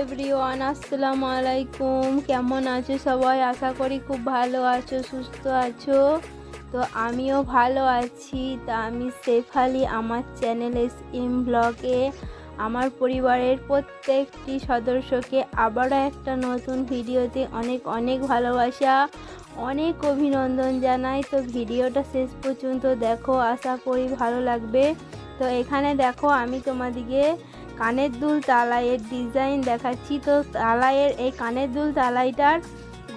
Everyone আসসালামু আলাইকুম কেমন আছো সবাই? আশা করি খুব ভালো আছো, সুস্থ আছো। তো আমিও ভালো আছি। তা আমি শেফালি আমার চ্যানেল এস এম ব্লগে। আমার পরিবারের প্রত্যেকটি সদস্যকে আবারও একটা নতুন ভিডিওতে অনেক অনেক ভালোবাসা, অনেক অভিনন্দন জানাই। তো ভিডিওটা শেষ পর্যন্ত দেখো। আশা করি ভালো লাগবে। তো এখানে দেখো, আমি তোমাদিকে কানের দুল তালাইয়ের ডিজাইন দেখাচ্ছি। তো তালাইয়ের, এই কানের দুল তালাইটার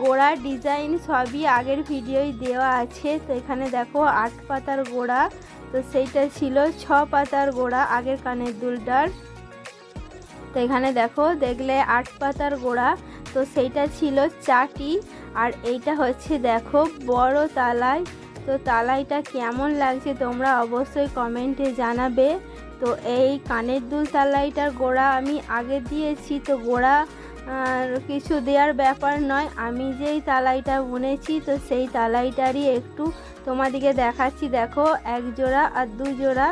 গোড়ার ডিজাইন সবই আগের ভিডিওই দেওয়া আছে। তো এখানে দেখো আট পাতার গোড়া। তো সেইটা ছিল ছ পাতার গোড়া আগের কানের দুলটার। তো এখানে দেখো, দেখলে আট পাতার গোড়া। তো সেইটা ছিল চাটি। আর এইটা হচ্ছে দেখো বড় তালাই। তো তালাইটা কেমন লাগছে তোমরা অবশ্যই কমেন্টে জানাবে। তো এই কানের দুল তালাইটার গোড়া আমি আগে দিয়েছি, তো গোড়া কিছু দেওয়ার ব্যাপার নয়। আমি যেই তালাইটা বুনেছি, তো সেই তালাইটারই একটু তোমাদিকে দেখাচ্ছি। দেখো, এক জোড়া আর দু জোড়া।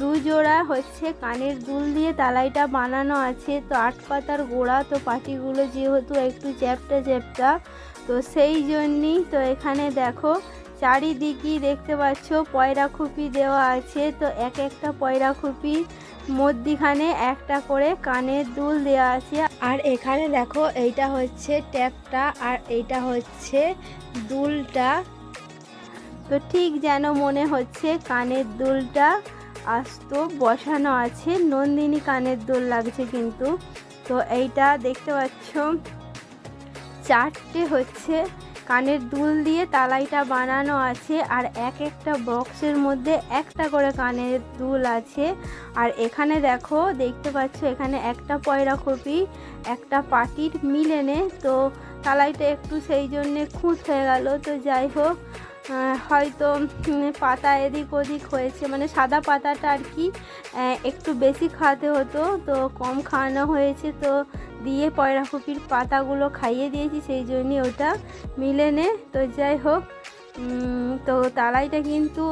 দু জোড়া হচ্ছে কানের দুল দিয়ে তালাইটা বানানো আছে। তো আট পাতার গোড়া, তো পাটিগুলো যেহেতু একটু চ্যাপটা চ্যাপটা, তো সেই জন্যই তো এখানে দেখো চারিদিকই দেখতে পাচ্ছ পয়রা খুপি দেওয়া আছে। তো এক একটা পয়রা খুপি মধ্যিখানে একটা করে কানের দুল দেওয়া আছে। আর এখানে দেখো, এইটা হচ্ছে ট্যাপটা আর এইটা হচ্ছে দুলটা। তো ঠিক যেন মনে হচ্ছে কানের দুলটা আস্ত বসানো আছে। নন্দিনী কানের দুল লাগছে কিন্তু। তো এইটা দেখতে পাচ্ছ, চারটে হচ্ছে কানের দুল দিয়ে তালাইটা বানানো আছে আর এক একটা বক্সের মধ্যে একটা করে কানের দুল আছে। আর এখানে দেখো, দেখতে পাচ্ছ, এখানে একটা পয়রা কপি, একটা পাটির মিলেনে। তো তালাইটা একটু সেই জন্যে খুঁত হয়ে গেল, তো যাই হোক হয়তো পাতা এদিক ওদিক হয়েছে মানে সাদা পাতাটা আর কি একটু বেশি খাওয়াতে হতো, তো কম খাওয়ানো হয়েছে, তো দিয়ে পয়রা কপির পাতাগুলো খাইয়ে দিয়েছি, সেই জন্যই ওটা মিলে নে। তো যাই হোক তো তালাইটা কিন্তু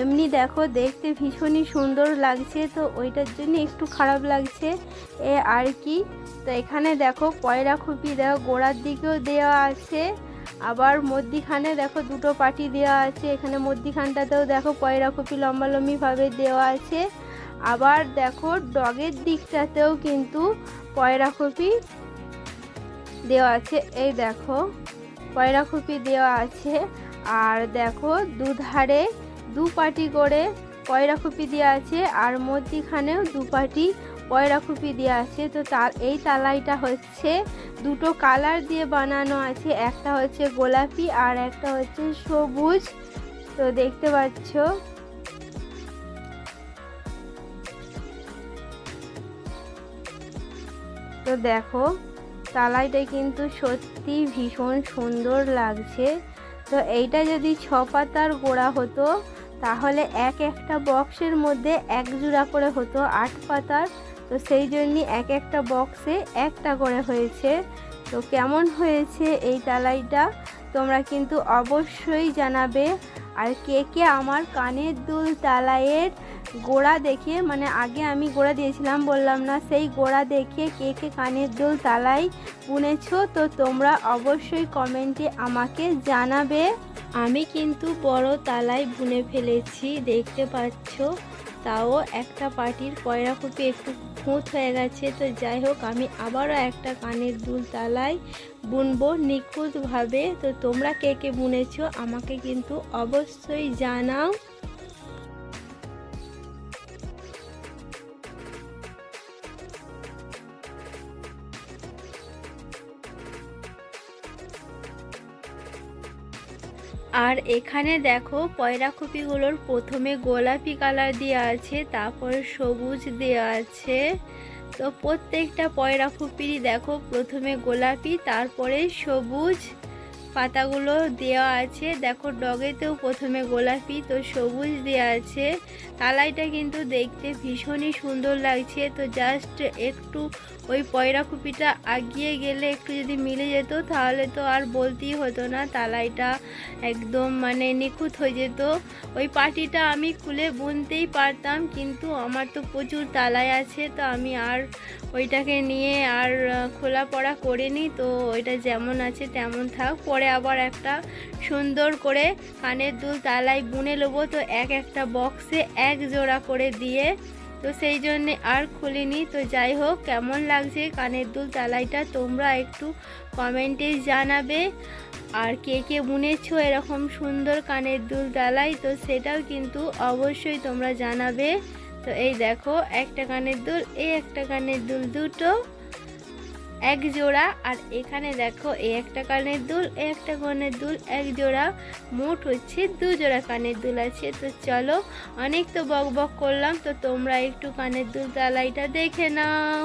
এমনি দেখো দেখতে ভীষণই সুন্দর লাগছে, তো ওইটার জন্য একটু খারাপ লাগছে। এ আর কি, তো এখানে দেখো পয়রা খুপি দেখো গোড়ার দিকেও দেওয়া আছে, আবার মধ্যিখানে দেখো দুটো পাটি দেওয়া আছে, এখানে মধ্যিখানটাতেও দেখো পয়রা খুপি লম্বালম্বিভাবে দেওয়া আছে। আবার দেখো ডগের দিকটাতেও কিন্তু পয়রা খুপি দেওয়া আছে। এই দেখো পয়রা খুপি দেওয়া আছে। আর দেখো, দুধারে দু পাটি করে পয়রা খুপি দেওয়া আছে আর মধ্যিখানেও দু পাটি পয়রা খুপি দেওয়া আছে। তো তার এই তালাইটা হচ্ছে দুটো কালার দিয়ে বানানো আছে। একটা হচ্ছে গোলাপি আর একটা হচ্ছে সবুজ। তো দেখতে পাচ্ছ তো দেখো তালাইটা কিন্তু সত্যি ভীষণ সুন্দর লাগছে। তো এইটা যদি ছ পাতার গোড়া হতো, তাহলে এক একটা বক্সের মধ্যে এক জোড়া করে হতো আট পাতার। তো সেই জন্যই এক একটা বক্সে একটা করে হয়েছে। তো কেমন হয়েছে এই তালাইটা তোমরা কিন্তু অবশ্যই জানাবে। আর কে কে আমার কানের দুল তালাইয়ের গোড়া দেখে মানে আগে আমি গোড়া দিয়েছিলাম, বললাম না, সেই গোড়া দেখে কে কে কানের দুল তালাই বুনেছো, তো তোমরা অবশ্যই কমেন্টে আমাকে জানাবে। আমি কিন্তু বড় তালাই বুনে ফেলেছি, দেখতে পাচ্ছ? তাও একটা পাটির পয়রা কপি একটু খুঁত হয়ে গেছে, তো যাই হোক, আমি আবারও একটা কানের দুল তালাই বুনবো নিখুঁতভাবে। তো তোমরা কে কে বুনেছো, আমাকে কিন্তু অবশ্যই জানাও। আর এখানে দেখো পয়রা কপিগুলোর প্রথমে গোলাপি কালার দেওয়া আছে, তারপরে সবুজ দেওয়া আছে। তো প্রত্যেকটা পয়রা কপিরই দেখো প্রথমে গোলাপি, তারপরে সবুজ পাতাগুলো দেওয়া আছে। দেখো ডগেতেও প্রথমে গোলাপি, তো সবুজ দেওয়া আছে। তালাইটা কিন্তু দেখতে ভীষণই সুন্দর লাগছে। তো জাস্ট একটু ওই পয়রা কুপিটা আগিয়ে গেলে একটু যদি মিলে যেত, তাহলে তো আর বলতেই হতো না, তালাইটা একদম মানে নিখুঁত হয়ে যেত। ওই পাটিটা আমি খুলে বুনতেই পারতাম, কিন্তু আমার তো প্রচুর তালাই আছে, তো আমি আর ওইটাকে নিয়ে আর খোলা পড়া করিনি। তো ওইটা যেমন আছে তেমন থাক। পরে আবার একটা সুন্দর করে কানের দুল তালাই বুনে নেব। তো এক একটা বক্সে এক জোড়া করে দিয়ে, তো সেই জন্যে আর খুলিনি। তো যাই হোক, কেমন লাগছে কানের দুল তালাইটা তোমরা একটু কমেন্টে জানাবে। আর কে কে বুনেছো এরকম সুন্দর কানের দুল তালাই, তো সেটাও কিন্তু অবশ্যই তোমরা জানাবে। তো এই দেখো, একটা কানের দুল, এই একটা কানের দুল দুটো, এক জোড়া, আর এখানে দেখো, এই একটা কানের দুল, এই একটা কানের দুল, এক জোড়া, মোট হচ্ছে দু জোড়া কানের দুল আছে। তো চলো, অনেক তো বক বক করলাম, তো তোমরা একটু কানের দুল তালাইটা দেখে নাও।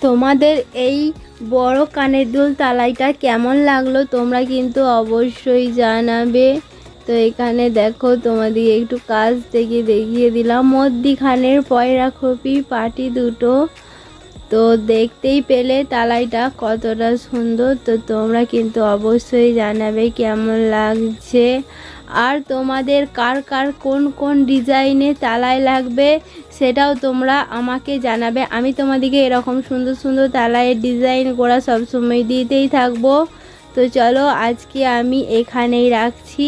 তোমাদের এই বড় কানের দুল তালাইটা কেমন লাগল তোমরা কিন্তু অবশ্যই জানাবে। তো এখানে দেখো তোমাদের একটু কাজ থেকে দেখিয়ে দিলাম। মধ্যিখানের পয়রা খপি, পাটি দুটো। তো দেখতেই পেলে তালাইটা কতটা সুন্দর। তো তোমরা কিন্তু অবশ্যই জানাবে কেমন লাগছে। আর তোমাদের কার কার কোন কোন ডিজাইনে তালাই লাগবে সেটাও তোমরা আমাকে জানাবে। আমি তোমাদেরকে এরকম সুন্দর সুন্দর তালাইয়ের ডিজাইন করা সবসময় দিতেই থাকব। তো চলো আজকে আমি এখানেই রাখছি।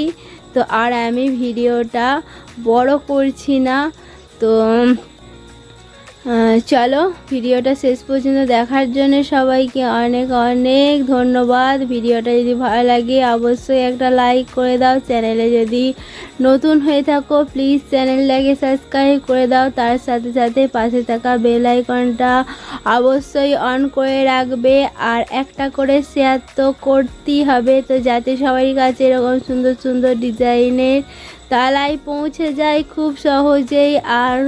তো আর আমি ভিডিওটা বড় করছি না। তো চলো, ভিডিওটা শেষ পর্যন্ত দেখার জন্য সবাইকে অনেক অনেক ধন্যবাদ। ভিডিওটা যদি ভালো লাগে, অবশ্যই একটা লাইক করে দাও। চ্যানেলে যদি নতুন হয়ে থাকো প্লিজ চ্যানেলটাকে সাবস্ক্রাইব করে দাও। তার সাথে সাথে পাশে থাকা বেল আইকনটা অবশ্যই অন করে রাখবে। আর একটা করে শেয়ার তো করতেই হবে। তো যাতে সবারই কাছে এরকম সুন্দর সুন্দর ডিজাইনের তালাই পৌঁছে যায় খুব সহজেই। আর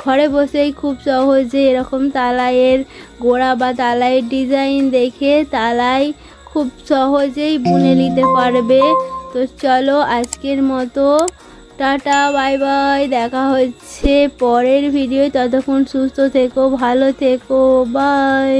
ঘরে বসেই খুব সহজে এরকম তালাইয়ের গোড়া বা তালাইয়ের ডিজাইন দেখে তালাই খুব সহজেই বুনে নিতে পারবে। তো চলো আজকের মতো। Tata, bye bye. দেখা হচ্ছে পরের ভিডিও ততক্ষণ সুস্থ থেকো, ভালো থেকো। বাই।